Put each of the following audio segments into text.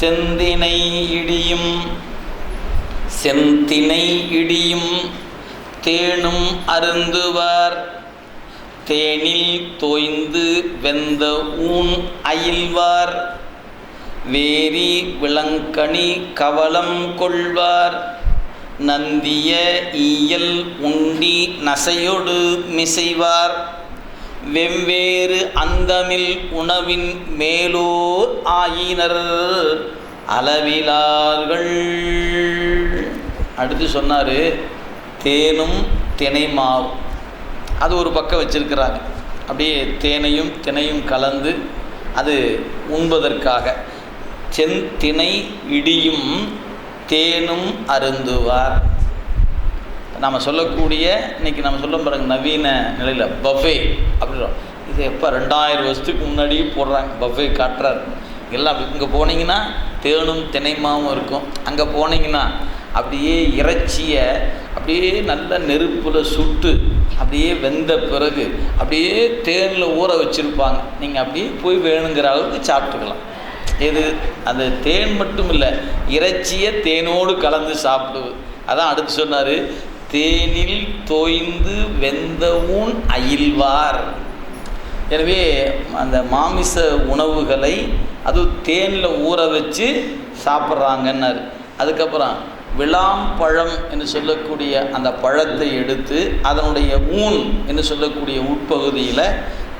செந்தினை இடியும் செந்தினை இடியும் தேனும் அருந்துவார். தேனில் தோய்ந்து வெந்த ஊன் அயில்வார். வேரி விளங்கனி கவலம் கொள்வார். நந்திய ஈயல் உண்டி நசையொடு மிசைவார். வெவ்வேறு அந்தமில் உணவின் மேலோர் ஆயினர் அளவிலார்கள். அடுத்து சொன்னார் தேனும் தினைமாவும் அது ஒரு பக்கம் வச்சிருக்கிறாங்க. அப்படியே தேனையும் தினையும் கலந்து அது உண்பதற்காக. செந்தினை இடியும் தேனும் அருந்துவார். நம்ம சொல்லக்கூடிய இன்றைக்கி நம்ம சொல்ல பாருங்க நவீன நிலையில் பஃபே அப்படின்றோம் இது எப்போ? ரெண்டாயிரம் வருஷத்துக்கு முன்னாடியே போடுறாங்க. பஃபே காட்டுறாரு. எல்லாம் இங்கே போனீங்கன்னா தேனும் தினைமாவும் இருக்கும். அங்கே போனீங்கன்னா அப்படியே இறைச்சியை அப்படியே நல்ல நெருப்பில் சுட்டு அப்படியே வெந்த பிறகு அப்படியே தேனில் ஊற வச்சுருப்பாங்க. நீங்கள் அப்படியே போய் வேணுங்கிற அளவுக்கு சாப்பிட்டுக்கலாம். எது? அது தேன் மட்டும் இல்லை இறைச்சியை தேனோடு கலந்து சாப்பிடுவது அதான் அடுத்து சொன்னார் தேனில் தோய்ந்து வெந்த ஊன் அயில்வார். எனவே அந்த மாமிச உணவுகளை அது தேனில் ஊற வச்சு சாப்பிட்றாங்கன்னாரு. அதுக்கப்புறம் விளாம்பழம் என்று சொல்லக்கூடிய அந்த பழத்தை எடுத்து அதனுடைய ஊன் என்று சொல்லக்கூடிய உட்பகுதியில்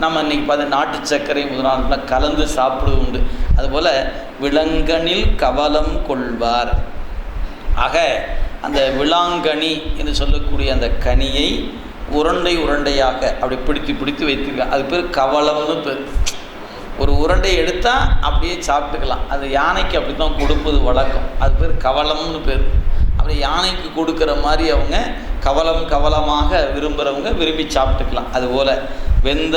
நம்ம இன்றைக்கி பார்த்து நாட்டு சர்க்கரை முதலாளர்களை கலந்து சாப்பிடுவது உண்டு. அதுபோல் விலங்கனில் கவலம் கொள்வார். ஆக அந்த விளாங்கனி என்று சொல்லக்கூடிய அந்த கனியை உருண்டை உருண்டையாக அப்படி பிடித்து பிடித்து வைத்திருக்காங்க. அது பேர் கவலம்னு பேர். ஒரு உருண்டை எடுத்தால் அப்படியே சாப்பிட்டுக்கலாம். அது யானைக்கு அப்படி தான் கொடுப்பது வழக்கம். அது பேர் கவலம்னு பேர். அப்படி யானைக்கு கொடுக்குற மாதிரி அவங்க கவலம் கவலமாக விரும்புகிறவங்க விரும்பி சாப்பிட்டுக்கலாம். அதுபோல் வெந்த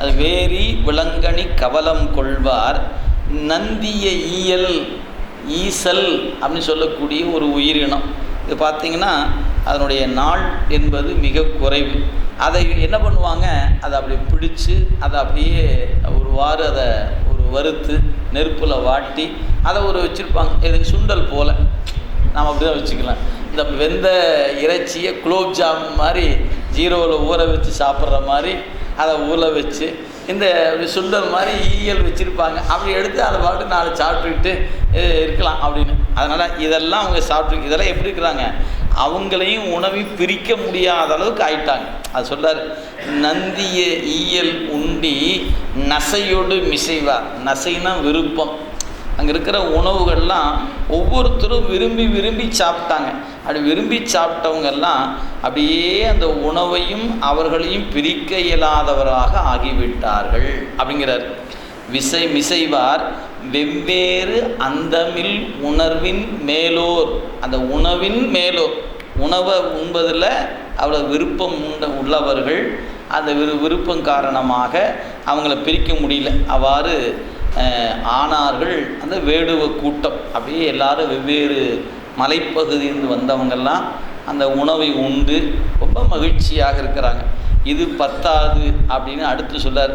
அது வேரி விலங்கனி கவலம் கொள்வார். நந்திய ஈயல் ஈசல் அப்படின்னு சொல்லக்கூடிய ஒரு உயிரினம். இது பார்த்திங்கன்னா அதனுடைய நாள் என்பது மிக குறைவு. அதை என்ன பண்ணுவாங்க? அதை அப்படி பிடிச்சு அதை அப்படியே ஒரு வாறு அதை ஒரு வறுத்து நெருப்பில் வாட்டி அதை ஒரு வச்சுருப்பாங்க. இது சுண்டல் போல். நாம் அப்படி தான் வச்சுக்கலாம். இந்த வெந்த இறைச்சியை குலோப்ஜாம் மாதிரி ஜீரோவில் ஊற வச்சு சாப்பிட்ற மாதிரி அதை ஊற வச்சு இந்த சுண்டல் மாதிரி ஈயல் வச்சுருப்பாங்க. அப்படி எடுத்து அதை பாட்டு நாலு சாப்பிட்டுக்கிட்டு இருக்கலாம் அப்படின்னு. அதனால் இதெல்லாம் அவங்க சாப்பிட்டு இதெல்லாம் எப்படி இருக்கிறாங்க? அவங்களையும் உணவை பிரிக்க முடியாத அளவுக்கு ஆயிட்டாங்க. அது சொல்கிறார் நந்திய ஈயல் உண்டி நசையோடு மிசைவார் நசைனா விருப்பம். அங்கே இருக்கிற உணவுகள்லாம் ஒவ்வொருத்தரும் விரும்பி விரும்பி சாப்பிட்டாங்க. அப்படி விரும்பி சாப்பிட்டவங்கெல்லாம் அப்படியே அந்த உணவையும் அவர்களையும் பிரிக்க இயலாதவராக ஆகிவிட்டார்கள். அப்படிங்கிறார். விசை மிசைவார் வெவ்வேறு அந்தமில் உணர்வின் மேலோர். அந்த உணவின் மேலோர். உணவை உண்பதில் அவ்வளோ விருப்பம் உண்ட உள்ளவர்கள் அந்த விரு விருப்பம் காரணமாக அவங்கள பிரிக்க முடியல. அவ்வாறு ஆனார்கள் அந்த வேடுவ கூட்டம். அப்படியே எல்லாரும் வெவ்வேறு மலைப்பகுதியிலிருந்து வந்தவங்கெல்லாம் அந்த உணவை உண்டு. ரொம்ப மகிழ்ச்சியாக இருக்கிறாங்க. இது பத்தாது அப்படின்னு அடுத்து சொல்லார்.